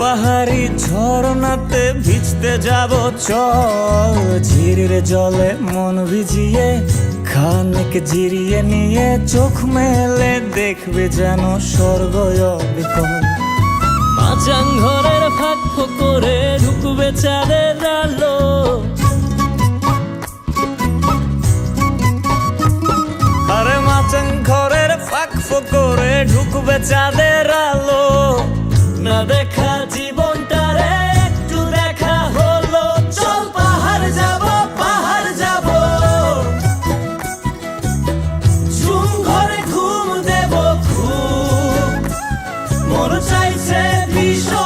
পাহাড়ি ঝর্ণাতে ভিজতে যাব। চল ঝিরির জলে মন ভিজিয়ে, খানিক জিরিয়ে নিয়ে চোখ মেলে দেখবে যেন স্বর্গ অবিকল মাচাং ঘরের ফাঁক করে ঢুকবে চাঁদের আলো। আরে মাচাং ঘরের ফাঁক করে ঢুকবে চাঁদের আলো। না দেখা জীবনটারে একটু দেখা হলো। চল পাহাড় যাব পাহাড় যাব। ঝুম ঘরে ঘুম দেব খুব। মন চাইছে ভীষণ